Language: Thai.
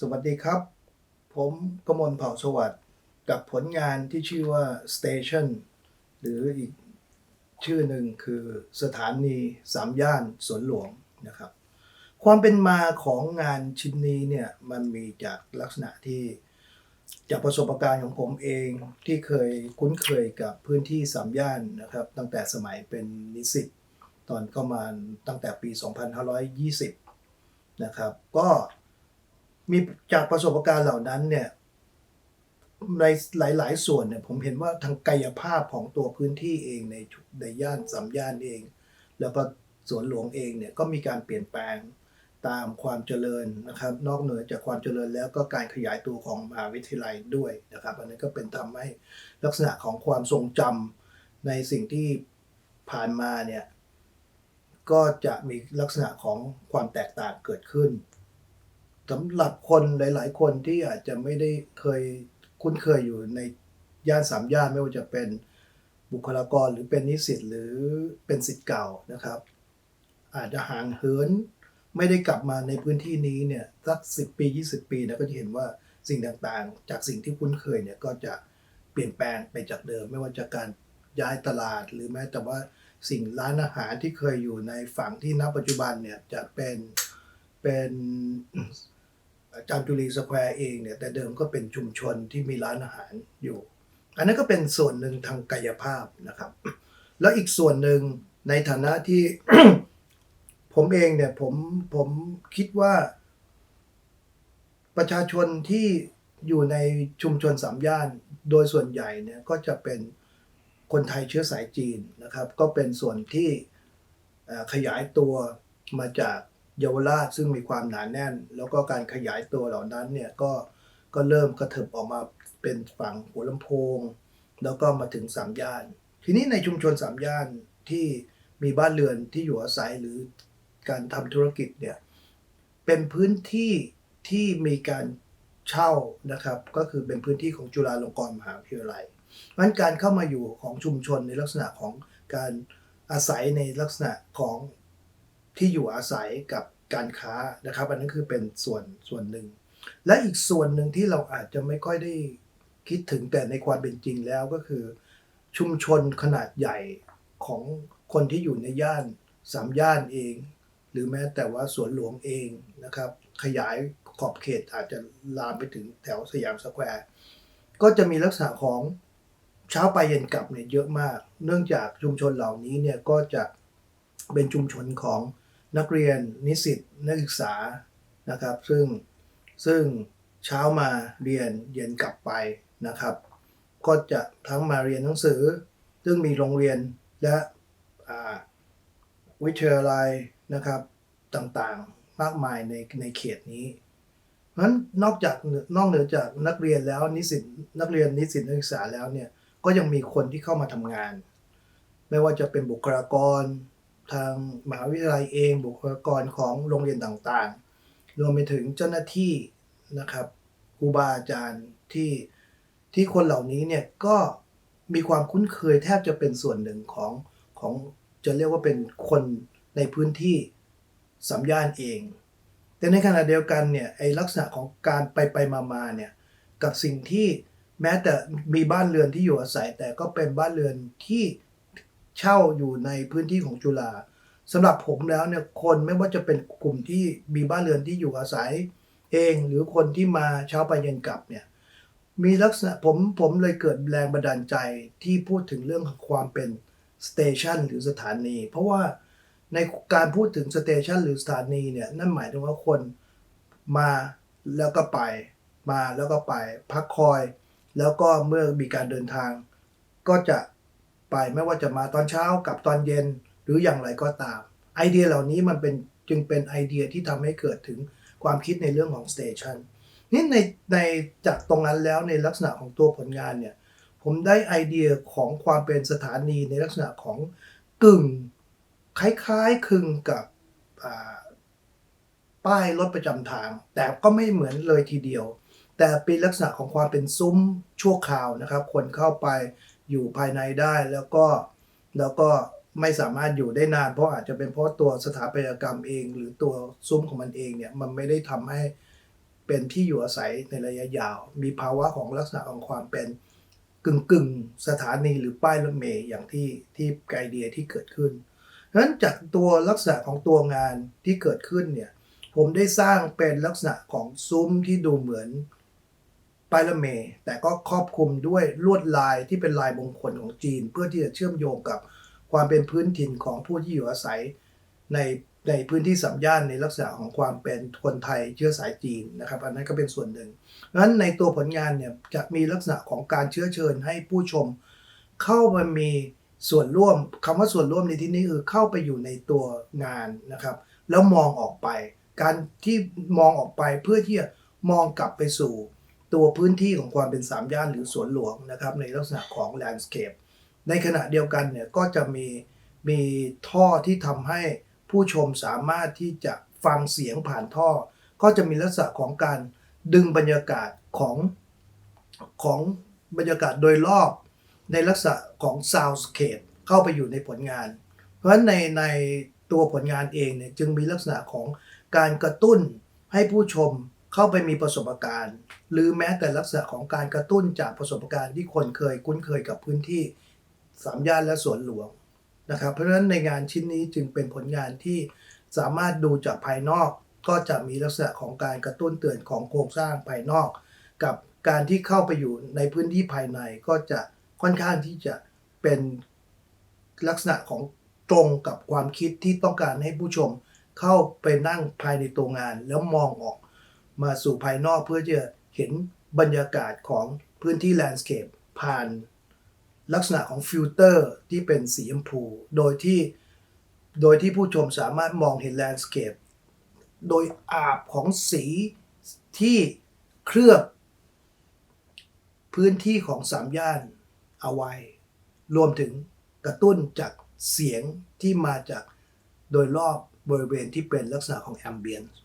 สวัสดีครับ ผมกมลเผ่าสวัสดิ์กับผลงานที่ชื่อว่า Station หรืออีกชื่อหนึ่งคือสถานีสามย่านสวนหลวงนะครับ ความเป็นมาของงานชิ้นนี้เนี่ยมันมีจากลักษณะที่จากประสบการณ์ของผมเองที่เคยคุ้นเคยกับพื้นที่สามย่านนะครับ ตั้งแต่สมัยเป็นนิสิตตอนเข้ามาตั้งแต่ปี 2520 นะครับ ก็ มีจากประสบการณ์เหล่านั้นเนี่ยในหลาย ๆ ส่วนเนี่ยผมเห็นว่าทางกายภาพของตัวพื้นที่เองในในย่านสามย่านเอง แล้วก็สวนหลวงเองเนี่ยก็มีการเปลี่ยนแปลงตามความเจริญนะครับ นอกเหนือจากความเจริญแล้วก็การขยายตัวของมหาวิทยาลัยด้วยนะครับอันนี้ก็เป็นทำให้ลักษณะของความทรงจำในสิ่งที่ผ่านมาเนี่ยก็จะมีลักษณะของความแตกต่างเกิดขึ้น สำหรับคนหลาย ๆ คนที่อาจจะไม่ได้เคยคุ้นเคยอยู่ในย่านสามย่านไม่ว่าจะเป็นบุคลากรหรือเป็นนิสิตหรือเป็นสิทธิ์เก่านะครับ อาจจะห่างเหินไม่ได้กลับมาในพื้นที่นี้เนี่ยสักสิปี 20 ปีนะก็จะเห็นว่าสิ่งต่างๆ จากสิ่งที่คุ้นเคยเนี่ยก็จะเปลี่ยนแปลงไปจากเดิม ไม่ว่าจะการย้ายตลาด หรือแม้แต่ว่าสิ่งร้านอาหารที่เคยอยู่ในฝั่งที่ณปัจจุบันเนี่ยจะเป็นเป็น จามจุรีสแควร์เองเนี่ยแต่เดิมก็เป็นชุมชนที่มีร้านอาหารอยู่ อันนั้นก็เป็นส่วนหนึ่งทางกายภาพนะครับ แล้วอีกส่วนหนึ่งในฐานะที่ผมเองเนี่ยผมผมคิดว่า ประชาชนที่อยู่ในชุมชนสามย่าน โดยส่วนใหญ่เนี่ยก็จะเป็นคนไทยเชื้อสายจีนนะครับ ก็เป็นส่วนที่ขยายตัวมาจาก เยาวราชซึ่งมีความหนาแน่น แล้วก็การขยายตัวเหล่านั้นเนี่ยก็ก็เริ่มกระเถิบออกมาเป็นฝั่งหัวลำโพง แล้วก็มาถึงสามย่าน ทีนี้ในชุมชนสามย่านที่มีบ้านเรือนที่อยู่อาศัยหรือการทำธุรกิจเนี่ยเป็นพื้นที่ที่มีการเช่านะครับ ก็คือเป็นพื้นที่ของจุฬาลงกรณ์มหาวิทยาลัยงั้นการเข้ามาอยู่ของชุมชนในลักษณะของการอาศัยในลักษณะของ ที่อยู่อาศัยกับการค้านะครับ อันนั้นคือเป็นส่วนส่วนหนึ่ง และอีกส่วนหนึ่งที่เราอาจจะไม่ค่อยได้คิดถึงแต่ในความเป็นจริงแล้วก็คือ ชุมชนขนาดใหญ่ของคนที่อยู่ในย่านสามย่านเอง หรือแม้แต่ว่าสวนหลวงเองนะครับ ขยายขอบเขตอาจจะลามไปถึงแถวสยามสแควร์ก็จะมีลักษณะของเช้าไปเย็นกลับเนี่ยเยอะมาก เนื่องจากชุมชนเหล่านี้เนี่ยก็จะเป็นชุมชนของ นักเรียนนิสิตนักศึกษานะครับ ซึ่งซึ่งเช้ามาเรียนเย็นกลับไปนะครับ ก็จะทั้งมาเรียนหนังสือ ซึ่งมีโรงเรียนและวิทยาลัยนะครับต่างๆมากมายในในเขตนี้เพราะฉะนั้นนอกจากนอกเหนือจากนักเรียนแล้วนิสิตนักเรียนนิสิตนักศึกษาแล้วเนี่ยก็ยังมีคนที่เข้ามาทำงาน ไม่ว่าจะเป็นบุคลากร ทางมหาวิทยาลัยเองบุคลากรของโรงเรียนต่างๆ รวมไปถึงเจ้าหน้าที่นะครับครูบาอาจารย์ที่ที่คนเหล่านี้เนี่ยก็มีความคุ้นเคยแทบจะเป็นส่วนหนึ่งของของจะเรียกว่าเป็นคนในพื้นที่สามย่านเอง แต่ในขณะเดียวกันเนี่ยไอลักษณะของการไปไปมามาเนี่ยกับสิ่งที่แม้แต่มีบ้านเรือนที่อยู่อาศัย แต่ก็เป็นบ้านเรือนที่ เช่าอยู่ในพื้นที่ของจุฬาสำหรับผมแล้วเนี่ยคนไม่ว่าจะเป็นกลุ่มที่มีบ้านเรือนที่อยู่อาศัยเองหรือคนที่มาเช้าไปเย็นกลับเนี่ยมีลักษณะผมผมเลยเกิดแรงบันดาลใจที่พูดถึงเรื่องของความเป็นสเตชันหรือสถานี เพราะว่าในการพูดถึงสเตชันหรือสถานีเนี่ยนั่นหมายถึงว่าคนมาแล้วก็ไป มาแล้วก็ไปพักคอย แล้วก็เมื่อมีการเดินทาง ก็จะ ไปไม่ว่าจะมาตอนเช้ากับตอนเย็นหรืออย่างไรก็ตาม ไอเดียเหล่านี้มันเป็นจึงเป็นไอเดียที่ทำให้เกิดถึงความคิดในเรื่องของสเตชันนี่ในในจากตรงนั้นแล้วในลักษณะของตัวผลงานเนี่ยผมได้ไอเดียของความเป็นสถานีในลักษณะของกึ่งคล้ายๆคลึงกับป้ายรถประจำทาง แต่ก็ไม่เหมือนเลยทีเดียว แต่เป็นลักษณะของความเป็นซุ้มชั่วคราวนะครับ คนเข้าไป อยู่ภายในได้แล้วก็แล้วก็ไม่สามารถอยู่ได้นาน เพราะอาจจะเป็นเพราะตัวสถาปัตยกรรมเอง หรือตัวซุ้มของมันเองเนี่ยมันไม่ได้ทำให้เป็นที่อยู่อาศัยในระยะยาว มีภาวะของลักษณะของความเป็นกึ่งกึ่งสถานีหรือป้ายรถเมล์อย่างที่ที่ไอเดียที่เกิดขึ้นฉะนั้นจากตัวลักษณะของตัวงานที่เกิดขึ้นเนี่ยผมได้สร้างเป็นลักษณะของซุ้มที่ดูเหมือน ป้ายรถเมล์แต่ก็ครอบคลุมด้วยลวดลายที่เป็นลายมงคลของจีน เพื่อที่จะเชื่อมโยงกับความเป็นพื้นถิ่นของผู้ที่อยู่อาศัยในในพื้นที่สามย่านในลักษณะของความเป็นคนไทยเชื้อสายจีนนะครับ อันนั้นก็เป็นส่วนหนึ่งดังนั้นในตัวผลงานเนี่ยจะมีลักษณะของการเชื้อเชิญให้ผู้ชม เข้ามามีส่วนร่วมคำว่าส่วนร่วมในที่นี้คือเข้าไปอยู่ในตัวงานนะครับ แล้วมองออกไป การที่มองออกไปเพื่อที่จะมองกลับไปสู่ ตัวพื้นที่ของความเป็นสามย่านหรือสวนหลวงนะครับในลักษณะของแลนด์สเคปในขณะเดียวกันเนี่ยก็จะมีมีท่อที่ทำให้ผู้ชมสามารถที่จะฟังเสียงผ่านท่อ ก็จะมีลักษณะของการดึงบรรยากาศของของบรรยากาศโดยรอบในลักษณะของ soundscape เข้าไปอยู่ในผลงาน เพราะฉะนั้นในในตัวผลงานเองเนี่ยจึงมีลักษณะของการกระตุ้นให้ผู้ชม เข้าไปมีประสบการณ์ หรือแม้แต่ลักษณะของการกระตุ้นจากประสบการณ์ที่คนเคยคุ้นเคยกับพื้นที่สามย่านและสวนหลวงนะครับ เพราะฉะนั้นในงานชิ้นนี้จึงเป็นผลงานที่สามารถดูจากภายนอกก็จะมีลักษณะของการกระตุ้นเตือนของโครงสร้างภายนอก กับการที่เข้าไปอยู่ในพื้นที่ภายในก็จะค่อนข้างที่จะเป็นลักษณะของตรงกับความคิดที่ต้องการให้ผู้ชมเข้าไปนั่งภายในตัวงานแล้วมองออก มาสู่ภายนอกเพื่อจะเห็นบรรยากาศของพื้นที่แลนด์สเคปผ่านลักษณะของฟิลเตอร์ที่เป็นสีชมพู โดยที่โดยที่ผู้ชมสามารถมองเห็นแลนด์สเคปโดยอาบของสีที่เคลือบ พื้นที่ของสามย่านเอาไว้ รวมถึงกระตุ้นจากเสียงที่มาจากโดยรอบบริเวณที่เป็นลักษณะของแอมเบียนซ์